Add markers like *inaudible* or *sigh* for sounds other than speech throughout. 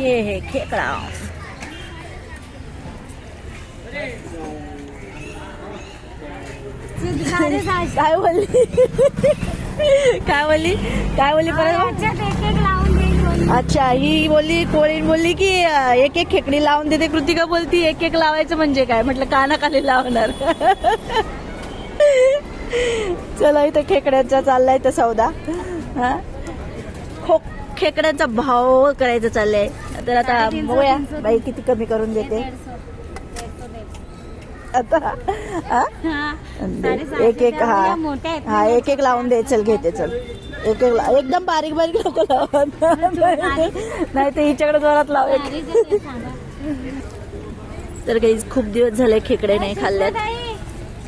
ये है खेकडा काय बोलली काय बोलली काय बोलली परत अच्छा ही बोलली कोळीन बोलली की एक एक खेकडी लावून देते. कृतिका बोलती एक एक लावायचं म्हणजे काय? म्हटलं कानाखाली लावणार. *laughs* चला इथं खेकड्याचा चाललाय तर सौदा. हा? खो खेकड्याचा भाव करायचं चाललंय. तर आता बघूया. बाई किती कमी करून देते. आता? एक एक हा. हा एक एक लावून दे चल घेते चल. एक एक एकदम बारीक बारीक लोक लावत नाही ते हिच्याकडे जोरात लाव. एक. तर काही खूप दिवस झाले खेकडे नाही खाल्ल्यात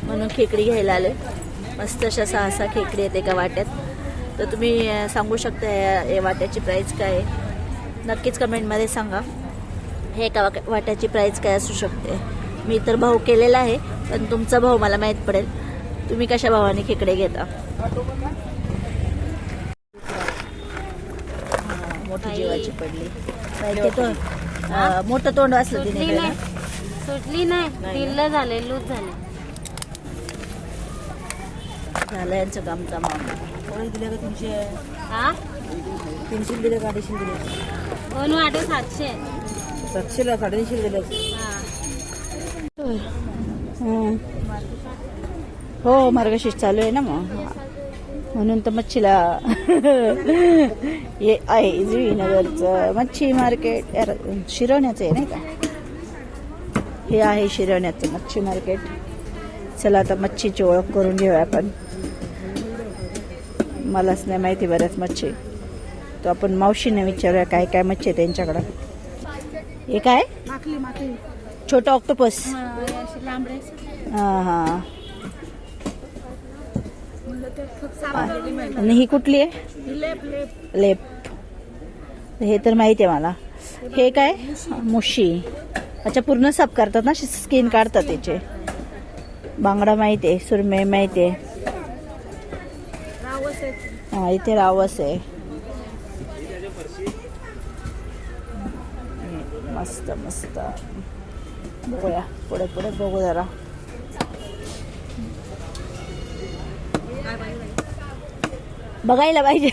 म्हणून खेकडी घ्यायला आले. मस्त अशा सहा सहा खेकडी आहेत एका वाट्यात. तर तुम्ही सांगू शकता या या वाट्याची प्राईस काय आहे. नक्कीच कमेंटमध्ये सांगा. हे एका वाट्याची प्राईस काय असू शकते? मी तर भाव केलेला आहे पण तुमचा भाव मला माहीत पडेल. तुम्ही कशा भावाने खेकडे घेता? हा, मोठी जीवाची पडली. मोठं तोंड असलं तिने सुटली नाही. ढिल्ल झाले लूज झाले. झालं यांचं काम तमाम दिले का तीनशे हा? तीनशे दिले का अडीचशे दिले दोन वाटे सातशे. सातशेला साडेतीनशे दिले. हा. हो. मार्गशीर्ष चालू आहे ना मग. म्हणून तर मच्छीला *laughs* हे आहे जुईनगरचं मच्छी मार्केट. यार, शिरवण्याचं आहे नाही का? हे आहे शिरवण्याचं मच्छी मार्केट. चला आता मच्छीची ओळख करून घेऊया आपण. मलाच नाही माहिती बऱ्याच मच्छी. तो आपण मावशीने विचारूया काय काय मच्छी आहे त्यांच्याकडं. हे काय? माकली माकली छोटा ऑक्टोपस लांबडे हा हा आणि ही कुठली आहे? लेप हे तर माहिती आहे मला. हे काय? मुशी. अच्छा पूर्ण साफ करतात ना? स्किन काढतात त्याचे बांगडा माहिती आहे सुरमे माहिती आहे. हा इथे रावस आहे. मस्त बघूया. पुढे पुढे बघू जरा. बघायला पाहिजे.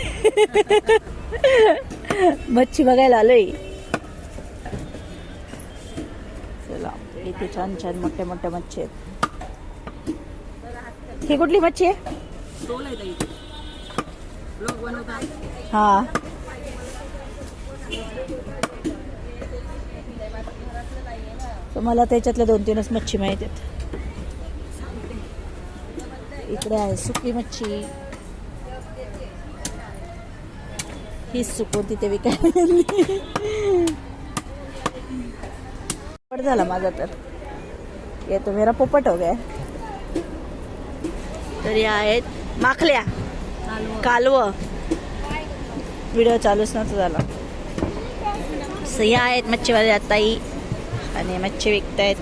मच्छी बघायला आलोय. चला इथे छान छान मोठ्या मोठ्या मच्छी आहेत. ही कुठली मच्छी आहे? हा. तर मला त्याच्यातल्या दोन तीनच मच्छी माहिती आहेत. इकडे आहे सुकी मच्छी. ही सुकून तिथे विकायला पोपट झाला माझा तर. ये तो मेरा पोपट हो गया. तर या आहेत माखल्या. कालव. व्हिडिओ चालूच नव्हता झाला. सह्या आहेत मच्छीवाले आताही आणि मच्छी विकतायत.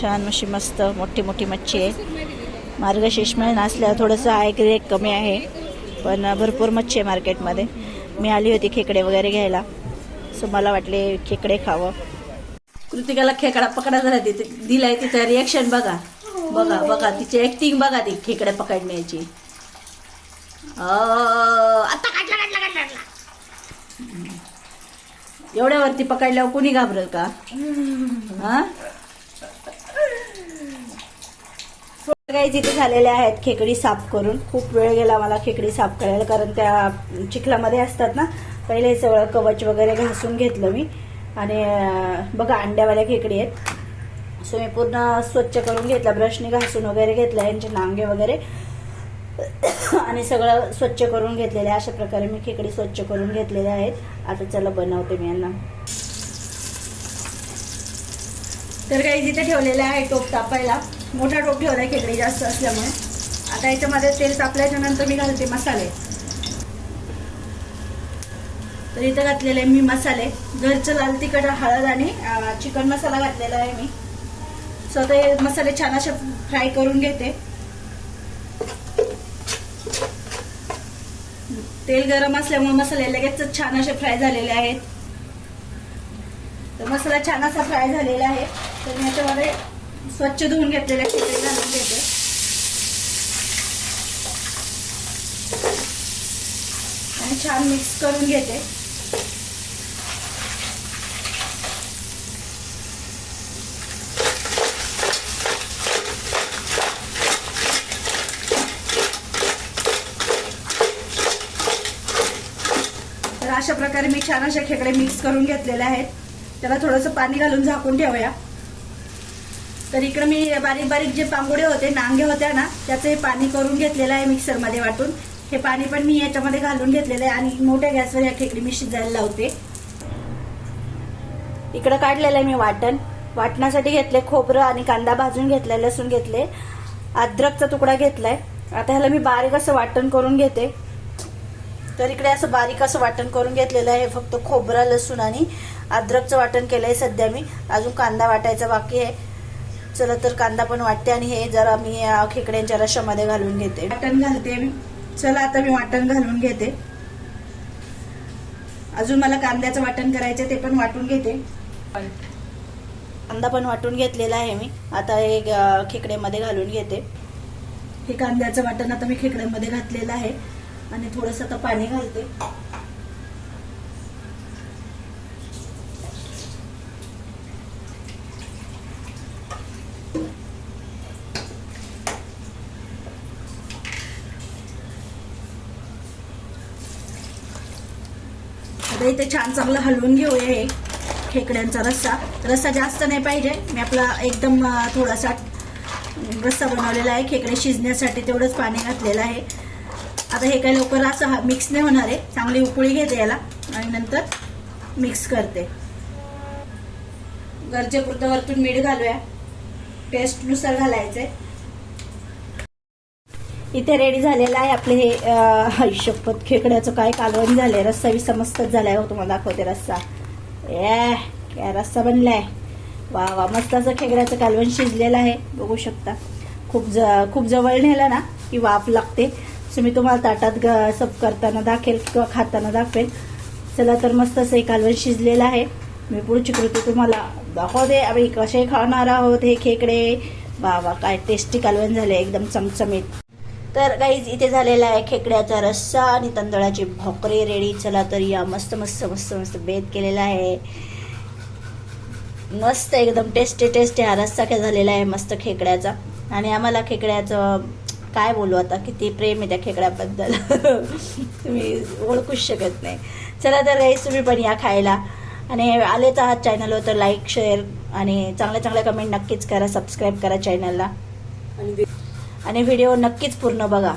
छान अशी मस्त मोठी मोठी मच्छी आहे. मार्गशीर्ष महिना असल्यावर थोडंसं आहे की रेट कमी आहे. पण भरपूर मच्छी आहे मार्केटमध्ये. मी आली होती खेकडे वगैरे घ्यायला. सो मला वाटले खेकडे खावं. कृतिकाला खेकडा पकडायचा झाला तिथे. दिलाय तिचं रिॲक्शन बघा. बघा बघा. तिची ऍक्टिंग बघा ती खेकडे पकडण्याची आता एवढ्यावरती पकडल्यावर कोणी घाबरल का? हा? काही तिथे झालेल्या आहेत खेकडी साफ करून. खूप वेळ गेला मला खेकडी साफ करायला कारण त्या चिखलामध्ये असतात ना पहिले सगळं कवच वगैरे घासून घेतलं मी. आणि बघा अंड्यावाल्या खेकडी आहेत. सो मी पूर्ण स्वच्छ करून घेतला ब्रशने घासून वगैरे घेतला यांचे नांगे वगैरे. आणि सगळं स्वच्छ करून घेतलेले आहे. अशा प्रकारे मी खेकडी स्वच्छ करून घेतलेले आहेत. आता चला बनवते मी यांना. तर काही जिथे ठेवलेलं आहे टोप तापायला. मोठा टोप ठेवलाय खेकडी जास्त असल्यामुळे. आता याच्यामध्ये तेल तापल्याच्या नंतर मी घालते मसाले. तर इथं घातलेले आहे मी मसाले. घरचं लाल तिखट हळद आणि चिकन मसाला घातलेला आहे मी. स्वतः मसाले छान असे फ्राय करून घेते. तेल गरम असल्यामुळे मसाले लगेच छान असे फ्राय झालेले आहेत. तर मसाला छान असा फ्राय झालेला आहे. तर मी याच्यामध्ये स्वच्छ धुवून घेतलेल्या खिचडी घालून घेते. आणि छान मिक्स करून घेते. अशा प्रकारे मी छान अशा खेकडे मिक्स करून घेतलेले आहेत. त्याला थोडंसं पाणी घालून झाकून ठेवूया. तर इकडे मी बारीक बारीक जे पांगोडे होते नांगे होत्या ना त्याचं हे पाणी करून घेतलेलं आहे मिक्सरमध्ये वाटून. हे पाणी पण मी याच्यामध्ये घालून घेतलेलं आहे आणि मोठ्या गॅसवर या खेकडी मी शिजायला लावते. इकडं काढलेलं आहे मी वाटण. वाटण्यासाठी घेतले खोबरं आणि कांदा भाजून घेतलाय लसूण घेतले. अद्रकचा तुकडा घेतलाय. आता ह्याला मी बारीक असं वाटण करून घेते. तर इकडे असं बारीक असं वाटण करून घेतलेलं आहे. फक्त खोबरा लसूण आणि अद्रकचं वाटण केलंय सध्या मी. अजून कांदा वाटायचा बाकी आहे. चला तर कांदा पण वाटते आणि हे जरा मी खेकड्यांच्या रशामध्ये घालून घेते. वाटण घालते मी. चला आता मी वाटण घालून घेते. अजून मला कांद्याचं वाटण करायचं ते पण वाटून घेते. कांदा पण वाटून घेतलेला आहे मी. आता हे खेकड्यामध्ये घालून घेते. हे कांद्याचं वाटण आता मी खेकड्यामध्ये घातलेलं आहे. आणि थोडस आता पाणी घालते. आता इथे छान चांगलं हलवून घेऊया हे खेकड्यांचा रस्सा. रस्सा जास्त नाही पाहिजे. मी आपला एकदम थोडासा रस्सा बनवलेला आहे. खेकडे शिजण्यासाठी तेवढंच पाणी घातलेलं आहे. आता हे काही लवकर असं मिक्स नाही होणार आहे. चांगली उकळी घेते याला आणि नंतर मिक्स करते. गरजेपुरतं वरतून मीठ घालूया. टेस्टनुसार घालायचंय. इथे रेडी झालेलं आहे आपले हे शपथ खेकड्याचं काय कालवण झालंय. रस्सा बी मस्तच झालाय हो तुम्हाला दाखवते रस्सा. ए काय रस्सा बनलाय. वा वा मस्त असं खेकड्याचं कालवण शिजलेलं आहे. बघू शकता. खूप ज खूप जवळ नेलं ना की वाफ लागते. सो मी तुम्हाला ताटात ग सब करताना दाखेल किंवा खाताना दाखवेल. चला तर मस्त असं एक कालवण शिजलेलं आहे. मी पुढची कृती तुम्हाला दाखवते. आम्ही कसे खाणार आहोत हे खेकडे? बाबा काय टेस्टी कालवण झाले एकदम चमचमीत. तर गाईज इथे झालेला आहे खेकड्याचा रस्सा आणि तांदळाची भाकरी रेडी चला तर या मस्त मस्त मस्त मस्त बेत केलेला आहे. मस्त एकदम टेस्टी टेस्टी हा रस्सा काय झालेला आहे मस्त खेकड्याचा. आणि आम्हाला खेकड्याचं काय बोलू आता? किती प्रेम आहे त्या खेकड्याबद्दल. *laughs* तुम्ही ओळखूच शकत नाही. चला तर गाईज तुम्ही पण या खायला. आणि आलेच आहात चॅनलवर तर लाईक शेअर आणि चांगल्या चांगल्या कमेंट नक्कीच करा सबस्क्राईब करा चॅनलला आणि व्हिडिओ नक्कीच पूर्ण बघा.